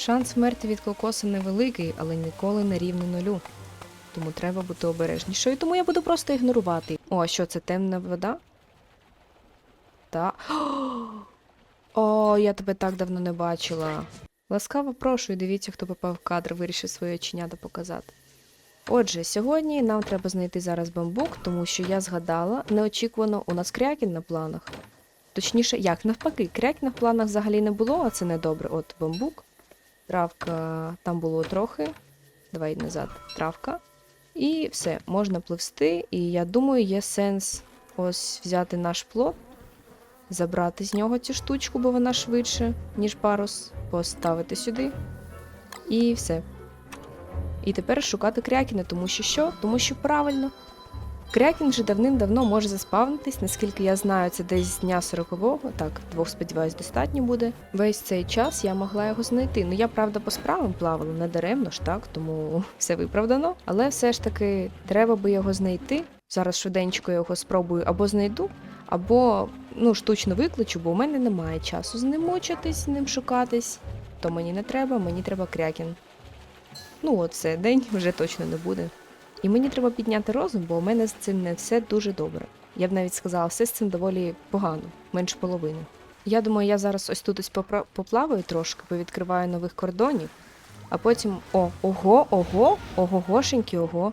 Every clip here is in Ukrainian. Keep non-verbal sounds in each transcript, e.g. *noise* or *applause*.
Шанс вмерти від кокоса невеликий, але ніколи не рівний нулю. Тому треба бути обережнішою, тому я буду просто ігнорувати. О, а що це темна вода? Та. О, я тебе так давно не бачила. Ласкаво прошу і дивіться, хто попав в кадр, вирішив своє оченята показати. Отже, сьогодні нам треба знайти зараз бамбук, тому що я згадала, неочікувано у нас крякін на планах. Точніше, як навпаки, крякіна в планах взагалі не було, а це не добре. От бамбук, травка там було трохи. Давай назад, травка. І все, можна пливсти. І я думаю, є сенс ось взяти наш плод, забрати з нього цю штучку, бо вона швидше, ніж парус, поставити сюди. І все. І тепер шукати крякіна, тому що що? Тому що правильно. Крякін вже давним-давно може заспавнитись, наскільки я знаю, це десь з дня 40-го, так, двох сподіваюсь, достатньо буде. Весь цей час я могла його знайти. Ну я правда по справам плавала, не даремно ж так, тому *laughs* все виправдано. Але все ж таки треба би його знайти. Зараз швиденько його спробую або знайду, або ну, штучно викличу, бо у мене немає часу з ним мучитись, ним шукатись. То мені не треба, мені треба крякін. Ну, оце день вже точно не буде. І мені треба підняти розум, бо у мене з цим не все дуже добре. Я б навіть сказала, все з цим доволі погано, менше половини. Я думаю, я зараз ось тут ось поплаваю трошки, повідкриваю нових кордонів, а потім. О, ого, ого, ого-гошеньки, ого.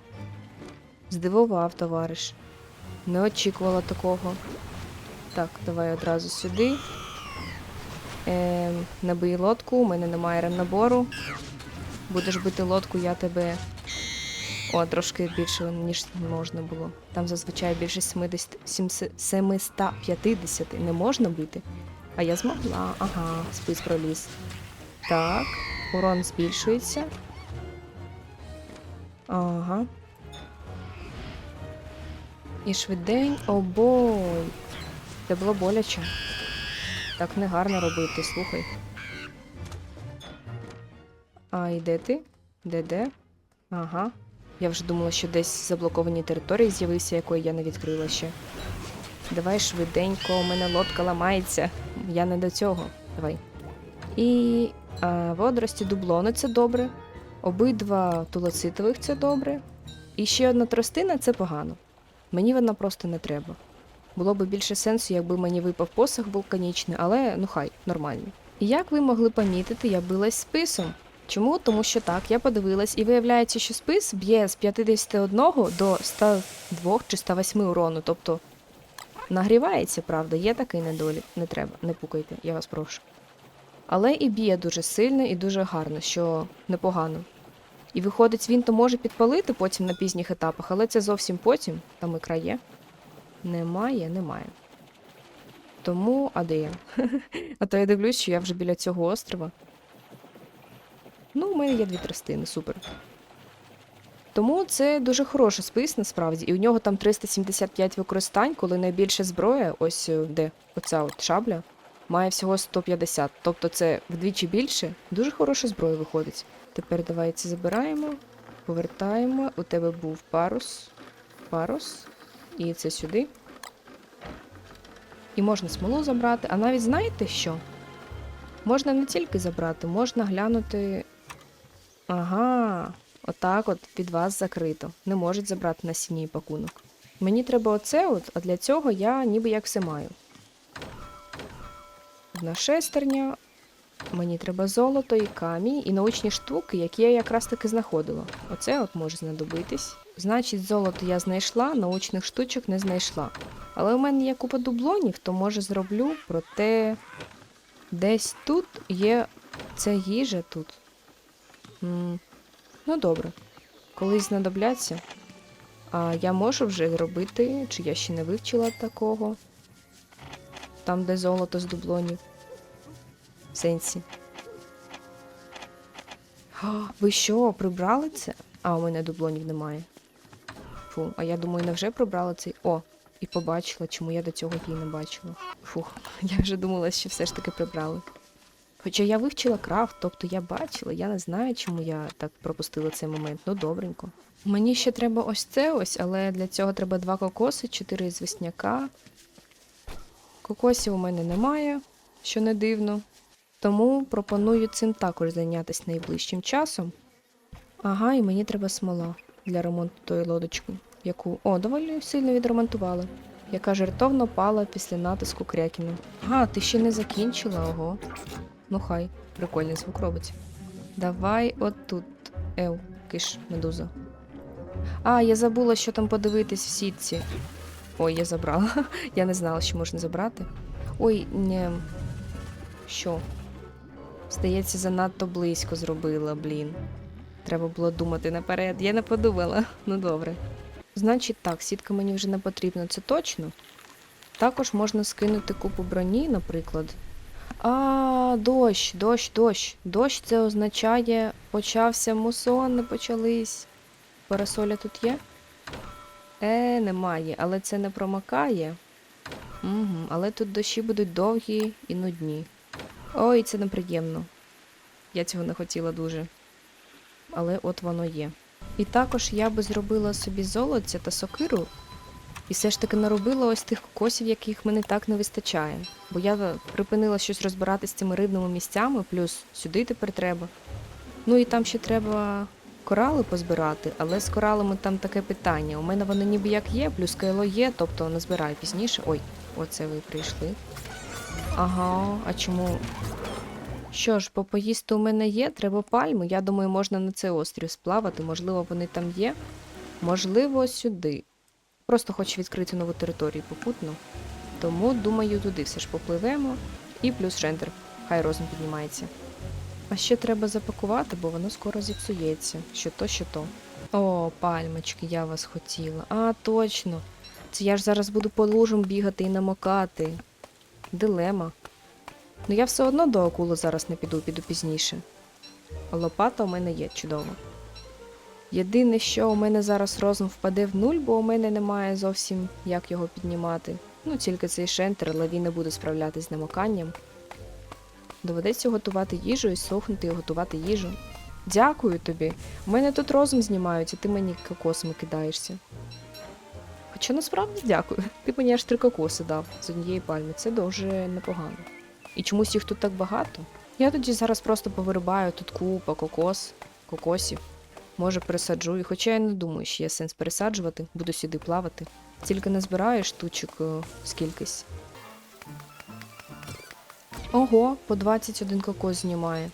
Здивував, товариш. Не очікувала такого. Так, давай одразу сюди. Ем, набий лодку, у мене немає ремнабору. Будеш бити лодку, я тебе о, трошки більше, ніж можна було. Там зазвичай більше 70, 70 750 не можна бити. А я змогла. Ага, спис проліз. Так, урон збільшується. Ага. І швидень. Обой. Це було боляче. Так не гарно робити, слухай. А, і де ти? Де де? Ага. Я вже думала, що десь в заблокованій території з'явився, якої я не відкрила ще. Давай швиденько, у мене лодка ламається. Я не до цього. Давай. І а, водорості дублони це добре. Обидва тулоцитових це добре. І ще одна тростина це погано. Мені вона просто не треба. Було б більше сенсу, якби мені випав посох вулканічний, але ну хай, нормально. І як ви могли помітити, я билась списом. Чому? Тому що так, я подивилась, і виявляється, що спис б'є з 51 до 102 чи 108 урону. Тобто нагрівається, правда, є такий недолік. Не треба, не пукайте, я вас прошу. Але і б'є дуже сильно і дуже гарно, що непогано. І виходить, він то може підпалити потім на пізніх етапах, але це зовсім потім, там ікра є. Немає, немає. Тому, а де я? *laughs* а то я дивлюсь, що я вже біля цього острова. Ну, у мене є дві тростини, супер. Тому це дуже хороший спис насправді, і у нього там 375 використань, коли найбільша зброя, ось е, де оця от шабля, має всього 150. Тобто це вдвічі більше. Дуже хороша зброя виходить. Тепер давай це забираємо, повертаємо. У тебе був парус. Парус. І це сюди. І можна смолу забрати. А навіть знаєте що? Можна не тільки забрати, можна глянути. Ага, отак от під вас закрито. Не можуть забрати насіння і пакунок. Мені треба оце, от, а для цього я ніби як все маю. Одна шестерня. Мені треба золото і камінь, і научні штуки, які я якраз таки знаходила. Оце от може знадобитись. Значить, золото я знайшла, научних штучок не знайшла. Але у мене є купа дублонів, то може зроблю, проте десь тут є це їжа тут. М, Ну, добре. Колись знадобляться. А я можу вже зробити, чи я ще не вивчила такого. Там, де золото з дублонів. В сенсі. А, ви що, прибрали це? А, у мене дублонів немає. Фу, а я думаю, невже прибрали цей. О, і побачила, чому я до цього її не бачила. Фух, я вже думала, що все ж таки прибрали. Хоча я вивчила крафт, тобто я бачила, я не знаю, чому я так пропустила цей момент. Ну, добренько. Мені ще треба ось це ось, але для цього треба два кокоси, чотири звісняка. Кокосів у мене немає, що не дивно. Тому пропоную цим також зайнятися найближчим часом. Ага, і мені треба смола для ремонту тої лодочки, яку о, доволі сильно відремонтували, яка жертовно пала після натиску Крякіна. Ага, ти ще не закінчила, ого. Ну хай, прикольний звук робить. Давай отут. Ев, киш, медуза. А, я забула, що там подивитись в сітці. Ой, я забрала. *laughs* Я не знала, що можна забрати. Ой, не. Що? Здається, занадто близько зробила, блін. Треба було думати наперед. Я не подумала. *laughs* Ну добре. Значить так, сітка мені вже не потрібна, це точно. Також можна скинути купу броні, наприклад. А, дощ, дощ, дощ. Дощ це означає, почався мусони, почались. Парасоля тут є? Е, немає, але це не промакає. Угу, але тут дощі будуть довгі і нудні. Ой, це неприємно. Я цього не хотіла дуже. Але от воно є. І також я би зробила собі золоця та сокиру, і все ж таки наробила ось тих кокосів, яких мені так не вистачає. Бо я припинила щось розбирати з цими рибними місцями, плюс сюди тепер треба. Ну і там ще треба корали позбирати, але з коралами там таке питання. У мене вони ніби як є, плюс кайло є, тобто назбираю пізніше. Ой, оце ви прийшли. Ага, а чому? Що ж, бо поїсти у мене є, треба пальми. Я думаю, можна на цей острів сплавати. Можливо, вони там є. Можливо, сюди. Просто хочу відкрити нову територію попутно. Тому, думаю, туди все ж попливемо. І плюс рендер. Хай розум піднімається. А ще треба запакувати, бо воно скоро зіпсується. Що то, що то. О, пальмочки, я вас хотіла. А, точно. Це я ж зараз буду по лужам бігати і намокати. Дилема. Ну я все одно до акули зараз не піду, піду пізніше. Лопата у мене є чудово. Єдине, що у мене зараз розум впаде в нуль, бо у мене немає зовсім як його піднімати. Ну, тільки цей шентер, але він не буде справлятись з намоканням. Доведеться готувати їжу і сохнути і готувати їжу. Дякую тобі. У мене тут розум знімають, а ти мені кокосами кидаєшся. Хоча насправді дякую. Ти мені аж три кокоси дав з однієї пальми. Це дуже непогано. І чомусь їх тут так багато. Я тоді зараз просто повирибаю тут купа кокос, кокосів. Може, пересаджу, і хоча я не думаю, що є сенс пересаджувати, буду сюди плавати. Тільки не збираю штучок е, скількись. Ого, по 21 кокос знімає.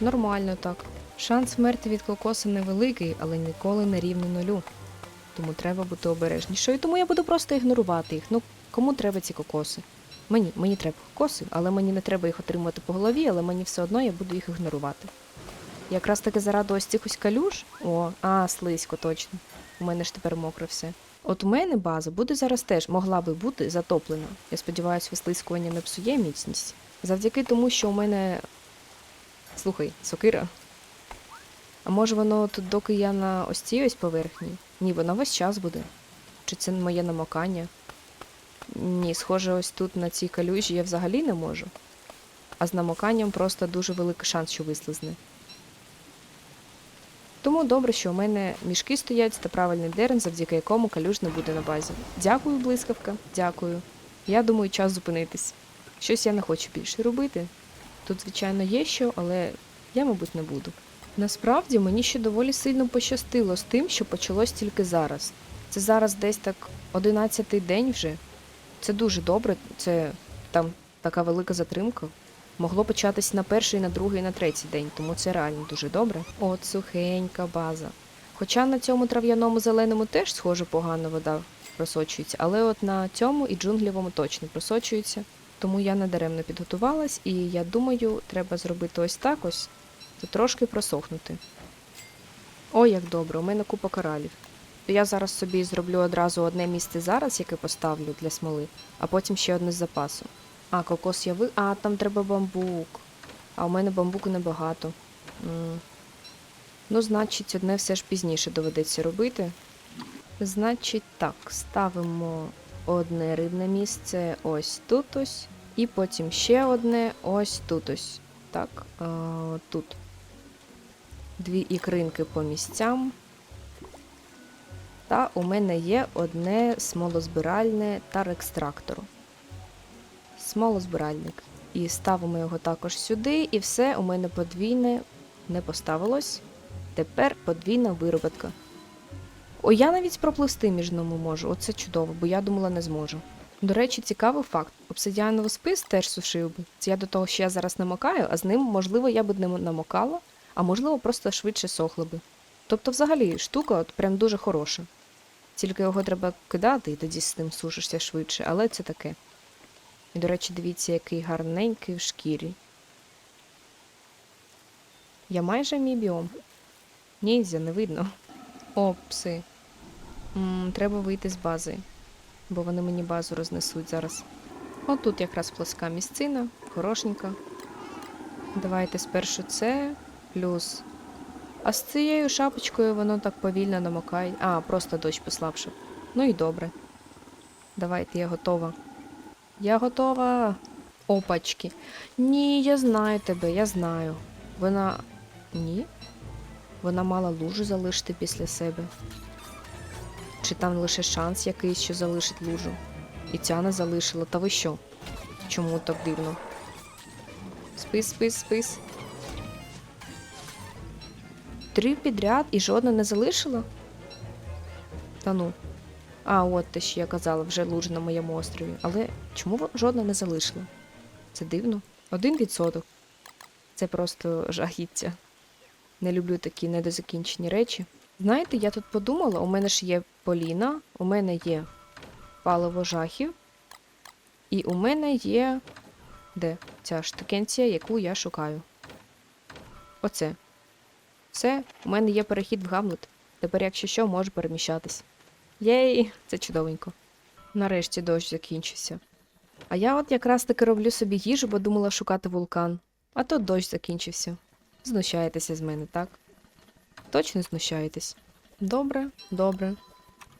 Нормально так. Шанс смерті від кокоса невеликий, але ніколи не рівний нулю. Тому треба бути обережнішою. Тому я буду просто ігнорувати їх. Ну, кому треба ці кокоси? Мені, мені треба кокоси, але мені не треба їх отримати по голові, але мені все одно я буду їх ігнорувати. Якраз таки заради ось цих ось калюж. О, а, слизько, точно. У мене ж тепер мокре все. От у мене база буде зараз теж могла би бути затоплена. Я сподіваюся, вислискування не псує міцність. Завдяки тому, що у мене. Слухай, сокира. А може воно тут, доки я на ось цій ось поверхні? Ні, воно весь час буде. Чи це моє намокання? Ні, схоже, ось тут на цій калюжі я взагалі не можу. А з намоканням просто дуже великий шанс, що вислизне. Тому добре, що у мене мішки стоять та правильний дерен, завдяки якому калюж не буде на базі. Дякую, блискавка, дякую. Я думаю, час зупинитись. Щось я не хочу більше робити. Тут, звичайно, є що, але я, мабуть, не буду. Насправді мені ще доволі сильно пощастило з тим, що почалось тільки зараз. Це зараз десь так одинадцятий день вже. Це дуже добре, це там така велика затримка. Могло початись на перший, на другий, на третій день, тому це реально дуже добре. От сухенька база. Хоча на цьому трав'яному зеленому теж, схоже, погано вода просочується, але от на цьому і джунглівому точно просочується. Тому я надаремно підготувалась, і я думаю, треба зробити ось так ось, та трошки просохнути. Ой, як добре, у мене купа коралів. То я зараз собі зроблю одразу одне місце зараз, яке поставлю для смоли, а потім ще одне з запасу. А, кокос я ви. А, там треба бамбук. А у мене бамбуку небагато. М. Ну, значить, одне все ж пізніше доведеться робити. Значить, так, ставимо одне рибне місце ось тут ось. І потім ще одне ось тут ось. Так, а, тут. Дві ікринки по місцям. Та у мене є одне смолозбиральне тар-екстрактор. Смолозбиральник. І ставимо його також сюди, і все, у мене подвійне не поставилось. Тепер подвійна вироботка. О, я навіть пропливсти між ними можу. Оце чудово, бо я думала не зможу. До речі, цікавий факт. Обсидіановий спис теж сушив би. Це я до того, що я зараз намокаю, а з ним, можливо, я б не намокала, а можливо, просто швидше сохла би. Тобто, взагалі, штука от прям дуже хороша. Тільки його треба кидати, і тоді з ним сушишся швидше, але це таке. І, до речі, дивіться, який гарненький в шкірі. Я майже мій біом. Ніндзя, не видно. О, пси. м треба вийти з бази, бо вони мені базу рознесуть зараз. Отут якраз плоска місцина, хорошенька. Давайте спершу це, плюс. А з цією шапочкою воно так повільно намокає. А, просто дощ послабшив. Ну і добре. Давайте, я готова. Я готова. Опачки. Ні, я знаю тебе, я знаю. Вона. Ні? Вона мала лужу залишити після себе. Чи там лише шанс якийсь, що залишить лужу? І ця не залишила. Та ви що? Чому так дивно? Спис, спис, спис. Три підряд і жодна не залишила? Та ну. А, от те, що я казала, вже лужа на моєму острові. Але чому жодна не залишила? Це дивно. Один відсоток. Це просто жахіття. Не люблю такі недозакінчені речі. Знаєте, я тут подумала, у мене ж є Поліна, у мене є паливо жахів, і у мене є. Де ця штукенція, яку я шукаю? Оце. Все, у мене є перехід в Гамлет. Тепер, якщо що, можу переміщатись. Єй, це чудовенько. Нарешті дощ закінчився. А я от якраз таки роблю собі їжу, бо думала шукати вулкан. А то дощ закінчився. Знущаєтеся з мене, так? Точно знущаєтесь? Добре, добре.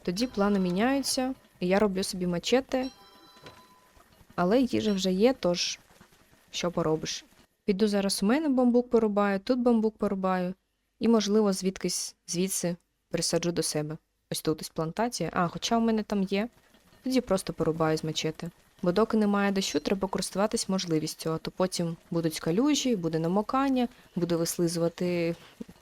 Тоді плани міняються, і я роблю собі мачете. Але їжа вже є, тож що поробиш? Піду зараз у мене бамбук порубаю, тут бамбук порубаю, і, можливо, звідкись звідси присаджу до себе. Ось тут ось плантація. А, хоча у мене там є, тоді просто порубаю з мачете. Бо доки немає дощу, треба користуватись можливістю, а то потім будуть калюжі, буде намокання, буде вислизувати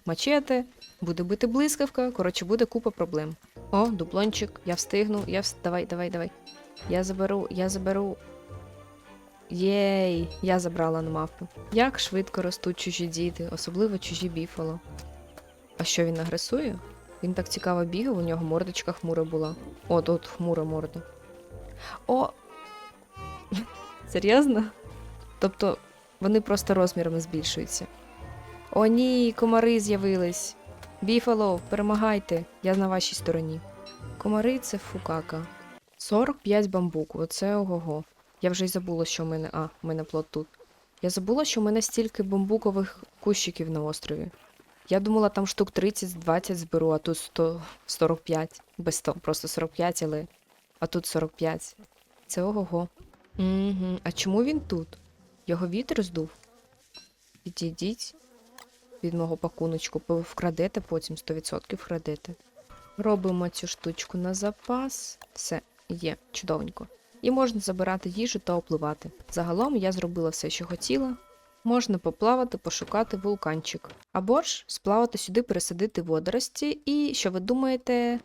мачете, буде бити блискавка. Коротше, буде купа проблем. О, дуплончик, я встигну, я вс... Давай, давай, давай. Я заберу, я заберу. Єй, я забрала на мавпу. Як швидко ростуть чужі діти, особливо чужі біфало. А що він агресує? Він так цікаво бігав, у нього мордочка хмура була. От, от, хмура морда. О, *laughs* Серйозно? Тобто вони просто розмірами збільшуються. О, ні, комари з'явились. Біфало, перемагайте, я на вашій стороні. Комари це фукака. 45 бамбуку, оце ого-го. Я вже й забула, що в мене. А, в мене плод тут. Я забула, що в мене стільки бамбукових кущиків на острові. Я думала, там штук 30-20 зберу, а тут 100, 45. Без 100, просто 45, але. А тут 45. Це ого-го. Угу. А чому він тут? Його вітер здув? Відійдіть від мого пакуночку, вкрадете потім 100% вкрадете. Робимо цю штучку на запас. Все, є, чудовенько. І можна забирати їжу та опливати. Загалом я зробила все, що хотіла. Можна поплавати, пошукати вулканчик. Або ж сплавати сюди, пересадити водорості. І що ви думаєте?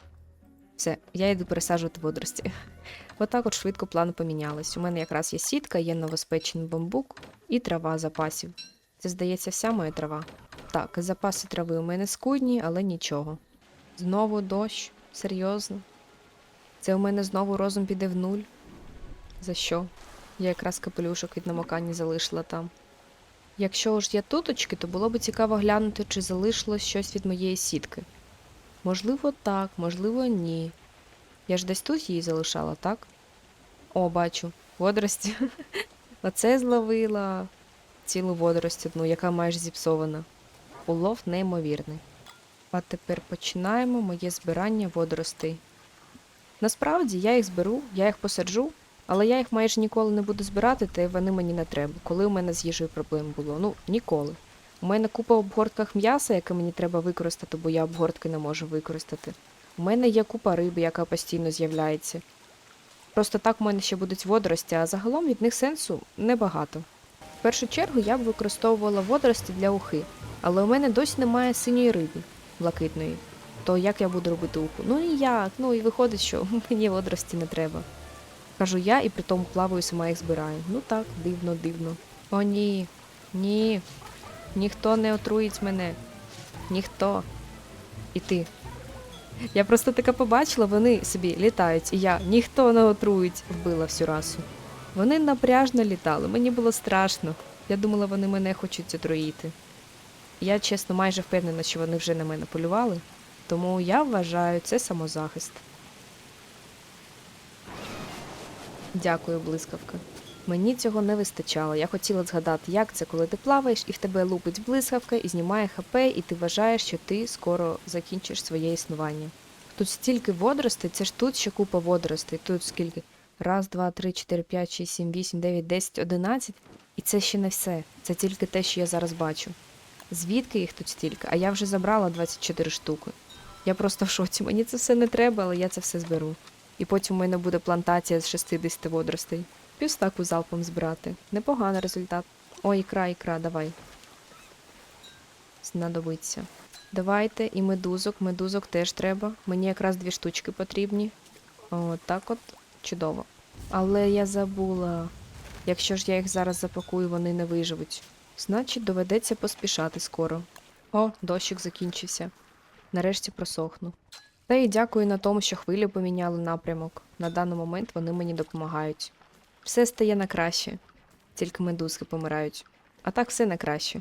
Все, я йду пересаджувати водорості. *laughs* Отак от швидко плани помінялись. У мене якраз є сітка, є новоспечений бамбук і трава запасів. Це, здається, вся моя трава. Так, запаси трави у мене скудні, але нічого. Знову дощ? Серйозно? Це у мене знову розум піде в нуль? За що? Я якраз капелюшок від намокання залишила там. Якщо ж є туточки, то було б цікаво глянути, чи залишилось щось від моєї сітки. Можливо, так, можливо, ні. Я ж десь тут її залишала, так? О, бачу, водорості. *laughs* Оце зловила цілу водорость одну, яка майже зіпсована. Улов неймовірний. А тепер починаємо моє збирання водоростей. Насправді я їх зберу, я їх посаджу, але я їх майже ніколи не буду збирати, та й вони мені не треба. Коли у мене з їжею проблем було? Ну, ніколи. У мене купа в обгортках м'яса, яке мені треба використати, бо я обгортки не можу використати. У мене є купа риби, яка постійно з'являється. Просто так у мене ще будуть водорості, а загалом від них сенсу небагато. В першу чергу я б використовувала водорості для ухи, але у мене досі немає синьої риби блакитної. То як я буду робити уху? Ну ніяк, ну і виходить, що *laughs* мені водорості не треба. Кажу я і при тому плаваю сама їх збираю. Ну так, дивно, дивно. О, ні, ні. Ніхто не отруїть мене. Ніхто. І ти. Я просто таке побачила, вони собі літають, і я ніхто не отруїть, вбила всю расу. Вони напряжно літали, мені було страшно. Я думала, вони мене хочуть отруїти. Я чесно майже впевнена, що вони вже на мене полювали, тому я вважаю це самозахист. Дякую, блискавка. Мені цього не вистачало. Я хотіла згадати, як це, коли ти плаваєш, і в тебе лупить блискавка, і знімає ХП, і ти вважаєш, що ти скоро закінчиш своє існування. Тут стільки водоростей, це ж тут ще купа водоростей. Тут скільки? Раз, два, три, чотири, п'ять, шість, сім, вісім, дев'ять, десять, одинадцять. І це ще не все. Це тільки те, що я зараз бачу. Звідки їх тут стільки? А я вже забрала 24 штуки. Я просто в шоці. Мені це все не треба, але я це все зберу. І потім у мене буде плантація з 60 водоростей. Півстаку залпом збирати. Непоганий результат. Ой, ікра, ікра, давай. Знадобиться. Давайте і медузок. Медузок теж треба. Мені якраз дві штучки потрібні. О, так от чудово. Але я забула. Якщо ж я їх зараз запакую, вони не виживуть. Значить, доведеться поспішати скоро. О, дощик закінчився. Нарешті просохну. Та й дякую на тому, що хвилі поміняли напрямок. На даний момент вони мені допомагають. Все стає на краще, тільки медузки помирають. А так все на краще.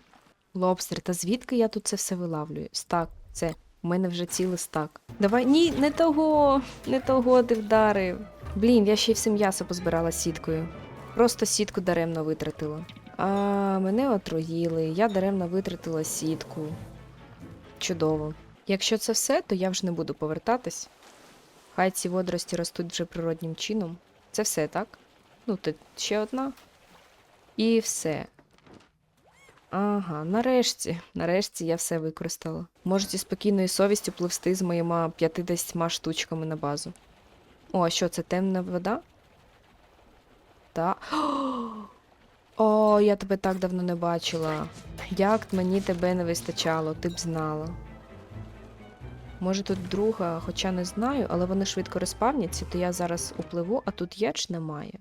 Лобстер, та звідки я тут це все вилавлюю? Стак, це, у мене вже цілий стак. Давай. Ні, не того, не того ти вдарив. Блін, я ще й все м'ясо позбирала сіткою. Просто сітку даремно витратила. А мене отруїли, я даремно витратила сітку. Чудово. Якщо це все, то я вже не буду повертатись. Хай ці водорості ростуть вже природнім чином. Це все, так? Ну, тут ще одна. І все. Ага, нарешті, нарешті я все використала. Можете спокійною совістю пливсти з моїми 50 штучками на базу. О, а що це темна вода? Та. О, я тебе так давно не бачила. Як мені тебе не вистачало, ти б знала. Може тут друга, хоча не знаю, але вони швидко розпавняться, то я зараз upливу, а тут є чи немає.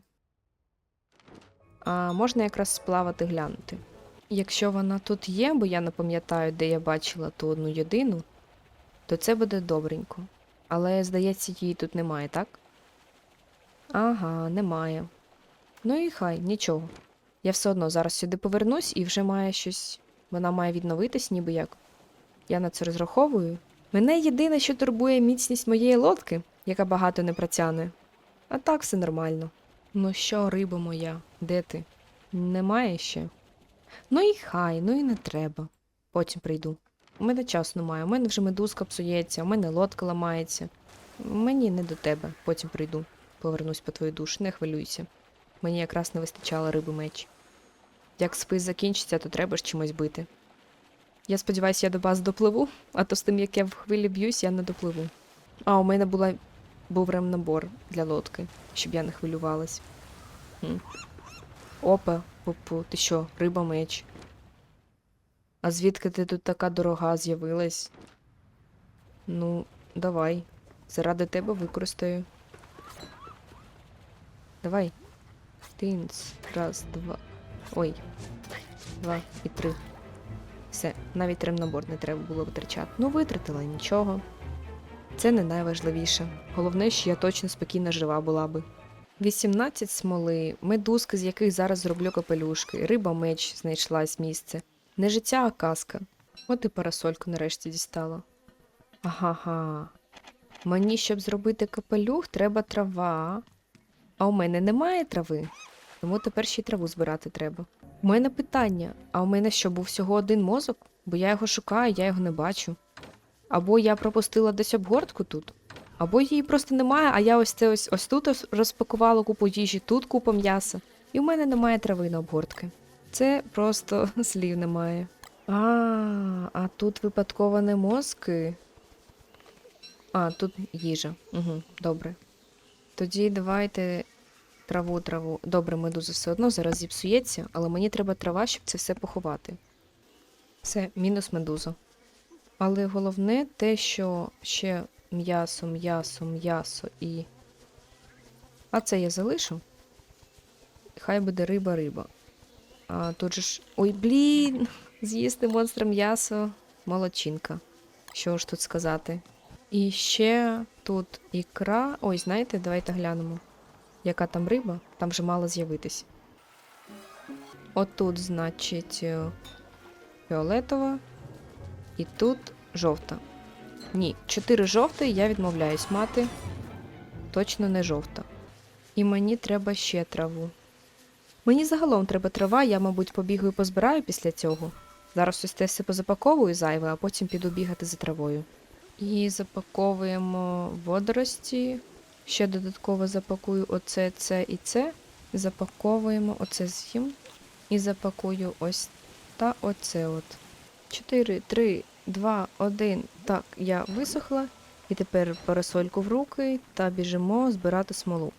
А можна якраз сплавати глянути. Якщо вона тут є, бо я не пам'ятаю, де я бачила ту одну єдину, то це буде добренько. Але, здається, її тут немає, так? Ага, немає. Ну і хай, нічого. Я все одно зараз сюди повернусь і вже має щось. Вона має відновитись, ніби як. Я на це розраховую. Мене єдине, що турбує міцність моєї лодки, яка багато не протягне. А так все нормально. Ну що, риба моя, де ти? Немає ще. Ну і хай, ну і не треба. Потім прийду. У мене часу немає, у мене вже медузка псується, у мене лодка ламається. Мені не до тебе, потім прийду. Повернусь по твою душу, не хвилюйся. Мені якраз не вистачало риби меч. Як спис закінчиться, то треба ж чимось бити. Я сподіваюся, я до бази допливу, а то з тим, як я в хвилі б'юсь, я не допливу. А, у мене була, був ремнабор для лодки, щоб я не хвилювалась. Опа, пупу, ти що, риба меч. А звідки ти тут така дорога з'явилась? Ну, давай. Заради тебе використаю. Давай. Тинц. Раз, два. Ой. Два і три. Все, навіть ремнабор не треба було витрачати. Ну, витратила нічого. Це не найважливіше. Головне, що я точно спокійно жива була би. 18 смоли, медузки, з яких зараз зроблю капелюшки, риба меч знайшлась місце. Не життя, а казка. От і парасольку нарешті дістала. Ага. Мені, щоб зробити капелюх, треба трава. А у мене немає трави, тому тепер ще й траву збирати треба. У мене питання: а у мене що, був всього один мозок? Бо я його шукаю, я його не бачу. Або я пропустила десь обгортку тут, або її просто немає, а я ось це ось, ось тут розпакувала купу їжі, тут купа м'яса, і в мене немає трави на обгортки. Це просто *laughs* слів немає. А, а тут випадково не мозки. А, тут їжа. Угу, добре. Тоді давайте Траву, траву. Добре, медуза все одно зараз зіпсується, але мені треба трава, щоб це все поховати. Все, мінус медуза. Але головне те, що ще м'ясо, м'ясо, м'ясо і. А це я залишу. Хай буде риба, риба. А тут же ж. Ой, блін! З'їсти монстра м'ясо. Молодчинка. Що ж тут сказати? І ще тут ікра. Ой, знаєте, давайте глянемо. Яка там риба? Там вже мало з'явитись. Отут, значить, е, фіолетова. І тут жовта. Ні, чотири жовтої я відмовляюсь мати. Точно не жовта. І мені треба ще траву. Мені загалом треба трава, я, мабуть, побігаю і позбираю після цього. Зараз ось те все позапаковую зайве, а потім піду бігати за травою. І запаковуємо водорості. Ще додатково запакую оце, це і це. Запаковуємо оце з'їм. І запакую ось та оце от. 4, 3, 2, 1. Так, я висохла. І тепер парасольку в руки та біжимо збирати смолу.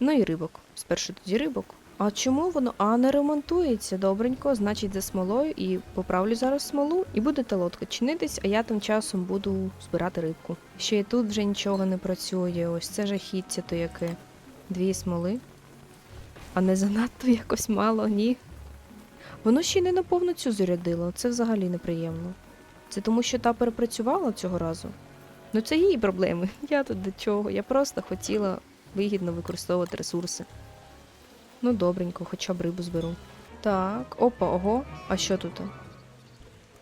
Ну і рибок. Спершу тоді рибок. А чому воно? А не ремонтується добренько, значить за смолою і поправлю зараз смолу, і буде та лодка чинитись, а я тим часом буду збирати рибку. Ще і тут вже нічого не працює. Ось це жахіття то яке. Дві смоли. А не занадто якось мало, ні. Воно ще й не наповну цю зарядило, це взагалі неприємно. Це тому, що та перепрацювала цього разу. Ну це її проблеми. *laughs* Я тут до чого. Я просто хотіла вигідно використовувати ресурси. Ну, добренько, хоча б рибу зберу. Так, опа, ого. А що тут?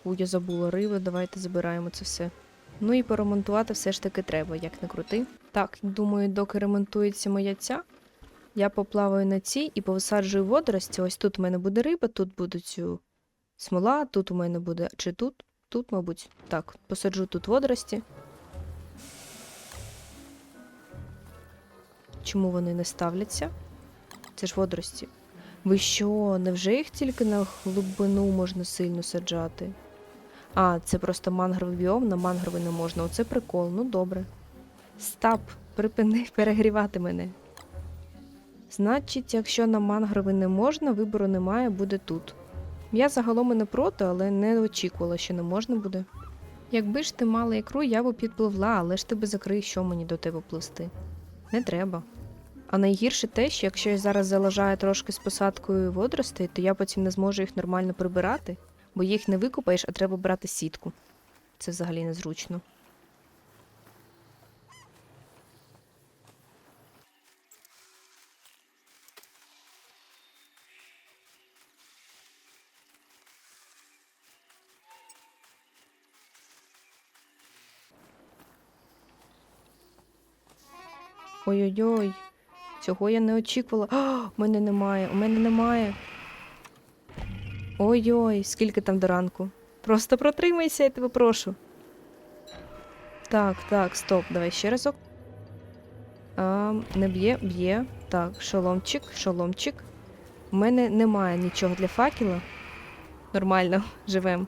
У, я забула риби, давайте забираємо це все. Ну і поремонтувати все ж таки треба, як не крути. Так, думаю, доки ремонтується моя ця, я поплаваю на цій і повисаджую водорості. Ось тут у мене буде риба, тут буде цю смола, тут у мене буде. Чи тут? Тут, мабуть. Так, посаджу тут водорості. Чому вони не ставляться? Це ж водорості. Ви що, невже їх тільки на глибину можна сильно саджати? А, це просто мангровий біом, на мангровий не можна. Оце прикол, ну добре. Стап, припини перегрівати мене. Значить, якщо на мангровий не можна, вибору немає, буде тут. Я загалом і не проти, але не очікувала, що не можна буде. Якби ж ти мала ікру, я б підпливла, але ж тебе закрий, що мені до тебе пливсти. Не треба. А найгірше те, що якщо я зараз залажаю трошки з посадкою водоростей, то я потім не зможу їх нормально прибирати, бо їх не викопаєш, а треба брати сітку. Це взагалі незручно. Ой-ой-ой. Цього я не очікувала. О, у мене немає, у мене немає. Ой-ой, скільки там до ранку. Просто протримайся, я тебе прошу. Так, так, стоп, давай ще разок. А, не б'є, б'є. Так, шоломчик, шоломчик. У мене немає нічого для факела. Нормально, *laughs* живем.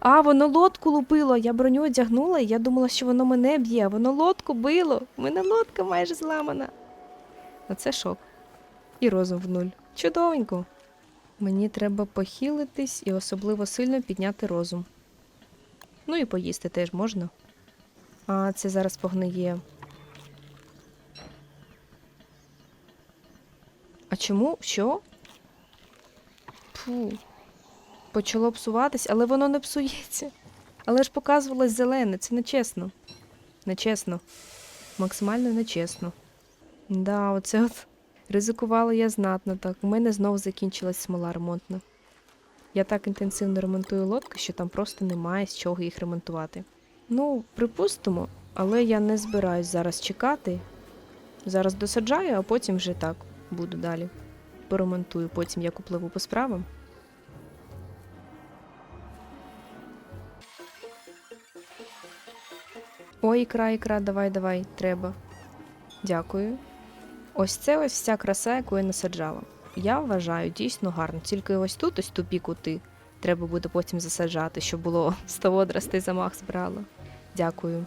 А, воно лодку лупило. Я броню одягнула, і я думала, що воно мене б'є, воно лодку било. У мене лодка майже зламана. Оце шок. І розум в нуль. Чудовенько. Мені треба похилитись і особливо сильно підняти розум. Ну і поїсти теж можна. А це зараз погниє. А чому? Що? Фу. Почало псуватись, але воно не псується. Але ж показувалось зелене, це нечесно. Нечесно. Максимально нечесно. Да, оце от ризикувала я знатно так. У мене знову закінчилась смола ремонтна. Я так інтенсивно ремонтую лодки, що там просто немає з чого їх ремонтувати. Ну, припустимо, але я не збираюсь зараз чекати. Зараз досаджаю, а потім вже так буду далі. Поремонтую потім, як upливу по справам. Ой, ікра, ікра, давай, давай, треба. Дякую. Ось це ось вся краса, яку я насаджала. Я вважаю дійсно гарно. Тільки ось тут, ось тупі кути, треба буде потім засаджати, щоб було *laughs* 100 водоростей замах збрала. Дякую.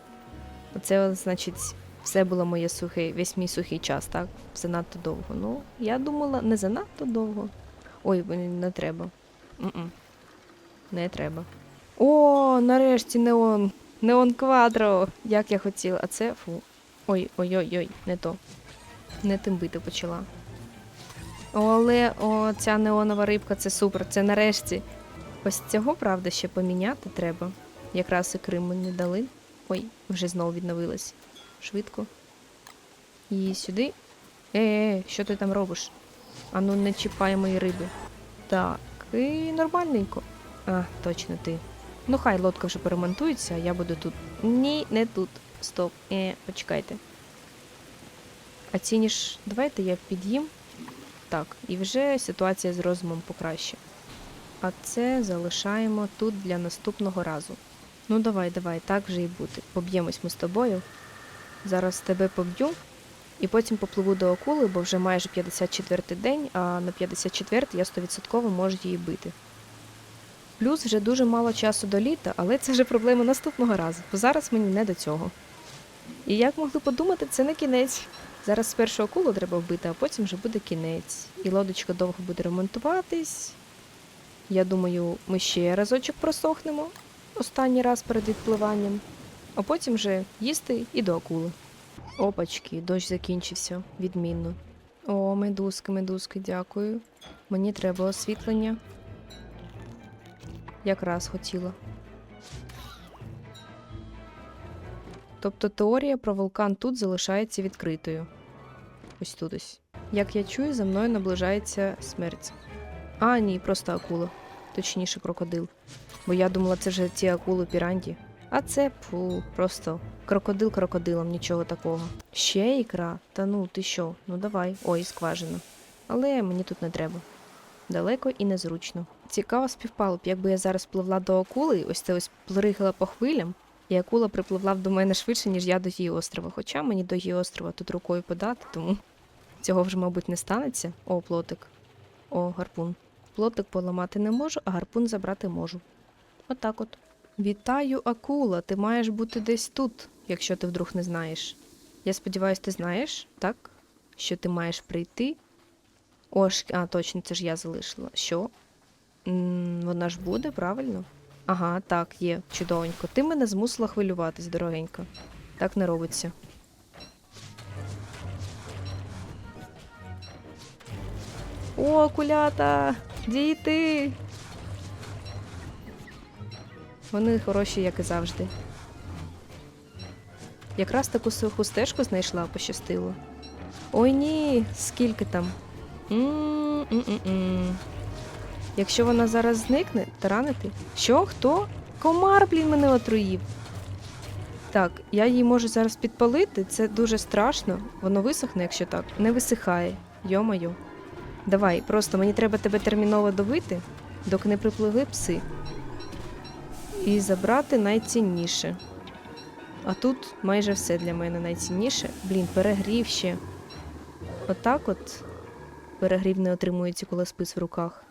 Оце, значить, Все було моє сухе, весь мій сухий час, так? Занадто довго. Ну, я думала, не занадто довго. Ой, не треба. М-м. Не треба. О, нарешті неон. Неон квадро. Як я хотіла. А це фу. Ой, ой, ой, ой, не то. Не тим бити почала. Але о, ця неонова рибка, це супер, це нарешті. Ось цього, правда, ще поміняти треба. Якраз і Крим мені дали. Ой, вже знову відновилась. Швидко. І сюди. Е, е, що ти там робиш? Ану, не чіпай мої риби. Так, і нормальненько. А, точно ти. Ну, хай лодка вже поремонтується, а я буду тут. Ні, не тут. Стоп. Е, почекайте. А ці ніж. Давайте я під'їм. Так, і вже ситуація з розумом покраще. А це залишаємо тут для наступного разу. Ну давай, давай, так вже і бути. Поб'ємось ми з тобою. Зараз тебе поб'ю, і потім попливу до акули, бо вже майже 54-й день, а на 54-й я 100% можу її бити. Плюс вже дуже мало часу до літа, але це вже проблема наступного разу, бо зараз мені не до цього. І як могли подумати, це не кінець. Зараз спершу акулу треба вбити, а потім вже буде кінець. І лодочка довго буде ремонтуватись. Я думаю, ми ще разочок просохнемо останній раз перед відпливанням, а потім вже їсти і до акули. Опачки, дощ закінчився. Відмінно. О, медузки, медузки, дякую. Мені треба освітлення. Якраз хотіла. Тобто теорія про вулкан тут залишається відкритою. Ось тут ось. Як я чую, за мною наближається смерть. А, ні, просто акула. Точніше, крокодил. Бо я думала, це вже ті акули піранді. А це фу, просто крокодил крокодилом, нічого такого. Ще ікра? Та ну, ти що? Ну давай. Ой, скважина. Але мені тут не треба. Далеко і незручно. Цікаво співпало б, якби я зараз пливла до акули, ось це ось плиригала по хвилям, і акула припливла до мене швидше, ніж я до її острова. Хоча мені до її острова тут рукою подати, тому цього вже, мабуть, не станеться. О, плотик. О, гарпун. Плотик поламати не можу, а гарпун забрати можу. Отак от. Вітаю, акула. Ти маєш бути десь тут, якщо ти вдруг не знаєш. Я сподіваюся, ти знаєш, так? Що ти маєш прийти. О, ш... а, точно, це ж я залишила. Що? м вона ж буде, правильно? Ага, так, є, чудовенько. Ти мене змусила хвилюватись, дорогенька. Так не робиться. О, кулята! Діти! Вони хороші, як і завжди. Якраз таку суху стежку знайшла, пощастило. Ой ні, скільки там? М-м-м-м. Якщо вона зараз зникне, таранити. Що? Хто? Комар, блін, мене отруїв. Так, я її можу зараз підпалити, це дуже страшно. Воно висохне, якщо так. Не висихає. Йо-моє. Давай, просто мені треба тебе терміново добити, доки не припливли пси. І забрати найцінніше. А тут майже все для мене найцінніше. Блін, перегрів ще. Отак от перегрів не отримується, коли спис в руках.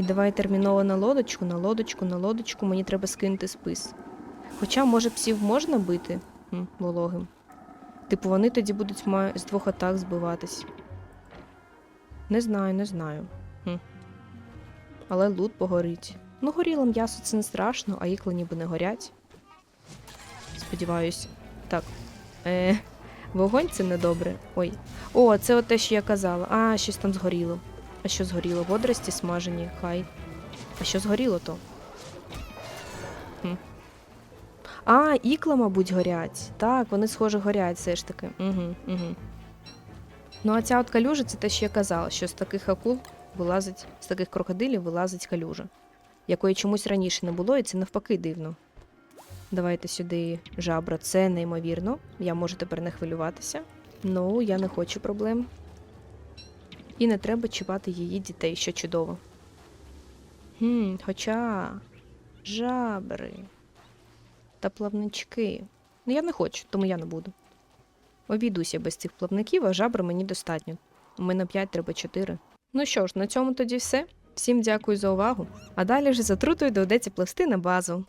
І давай терміново на лодочку, на лодочку, на лодочку, мені треба скинути спис. Хоча, може, псів можна бити М, вологим. Типу, вони тоді будуть з двох атак збиватись. Не знаю, не знаю. Хм. Але лут погорить. Ну, горіло м'ясо це не страшно, а ікли ніби не горять. Сподіваюсь. Так. Е, вогонь це недобре. Ой. О, це от те, що я казала. А, щось там згоріло. А що згоріло? Водорості смажені, хай. А що згоріло то? А, ікла, мабуть, горять. Так, вони, схоже, горять все ж таки. Угу, угу. Ну, а ця от калюжа це те, що я казала, що з таких акул вилазить, з таких крокодилів вилазить калюжа, якої чомусь раніше не було, і це навпаки дивно. Давайте сюди жабра, це неймовірно. Я можу тепер не хвилюватися. Ну, я не хочу проблем. І не треба чіпати її дітей, що чудово. Хм, хоча жабри та плавнички. Ну, я не хочу, тому я не буду. Обійдуся без цих плавників, а жабр мені достатньо. У мене 5, треба 4. Ну що ж, на цьому тоді все. Всім дякую за увагу. А далі вже з отрутою доведеться плести на базу.